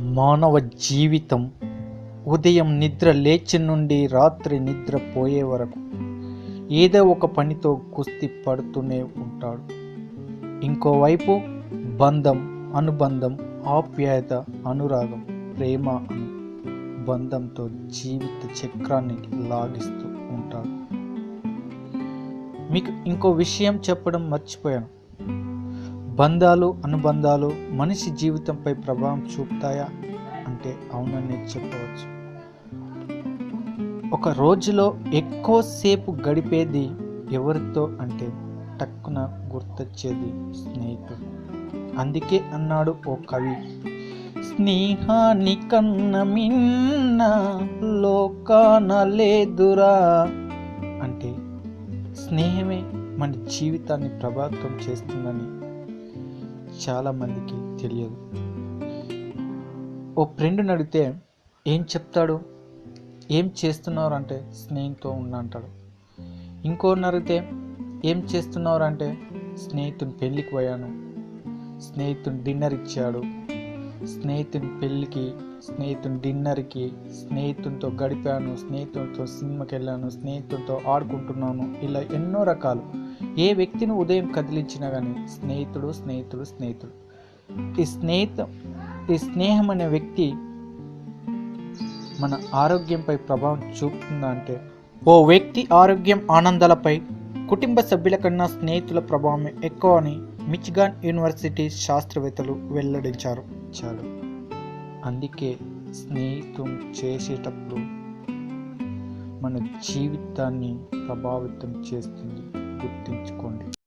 మానవ జీవితం ఉదయం నిద్ర లేచి నుండి రాత్రి నిద్ర పోయే వరకు ఏదో ఒక పనితో కుస్తీ పడుతూనే ఉంటాడు. ఇంకోవైపు బంధం అనుబంధం ఆప్యాయత అనురాగం ప్రేమ అను బంధంతో జీవిత చక్రాన్ని లాగిస్తూ ఉంటాడు. మీకు ఇంకో విషయం చెప్పడం మర్చిపోయాను. బంధాలు అనుబంధాలు మనిషి జీవితంపై ప్రభావం చూపుతాయా అంటే అవునని చెప్పవచ్చు. ఒక రోజులో ఎక్కువసేపు గడిపేది ఎవరితో అంటే టక్కున గుర్తొచ్చేది స్నేహితుడు. అందుకే అన్నాడు ఓ కవి స్నేహాని కన్న మిన్న లోకాన లేదురా అంటే స్నేహమే మన జీవితాన్ని ప్రభావితం చేస్తుందని చాలామందికి తెలియదు. ఓ ఫ్రెండ్ని అడిగితే ఏం చెప్తాడు? ఏం చేస్తున్నారు? అంటే స్నేహితుతో ఉన్న అంటాడు. ఇంకోరిని అడిగితే ఏం చేస్తున్నారు? అంటే స్నేహితుని పెళ్ళికి పోయాను. స్నేహితుని డిన్నర్ ఇచ్చాడు. స్నేహితుని పెళ్ళికి స్నేహితుని డిన్నర్కి స్నేహితునితో గడిపాను స్నేహితునితో సినిమాకి వెళ్ళాను స్నేహితునితో ఆడుకుంటున్నాను ఇలా ఎన్నో రకాలు. ఏ వ్యక్తిని ఉదయం కదిలించినా కానీ స్నేహితుడు స్నేహితుడు స్నేహితుడు. ఈ స్నేహితం ఈ స్నేహం అనే వ్యక్తి మన ఆరోగ్యంపై ప్రభావం చూపుతుందా అంటే ఓ వ్యక్తి ఆరోగ్యం ఆనందాలపై కుటుంబ సభ్యుల కన్నా స్నేహితుల ప్రభావం ఎక్కువ అని మిచిగాన్ యూనివర్సిటీ శాస్త్రవేత్తలు వెల్లడించారు. చాలు. అందుకే స్నేహితం చేసేటప్పుడు మన జీవితాన్ని ప్రభావితం చేస్తుంది. గుర్తుంచుకోండి.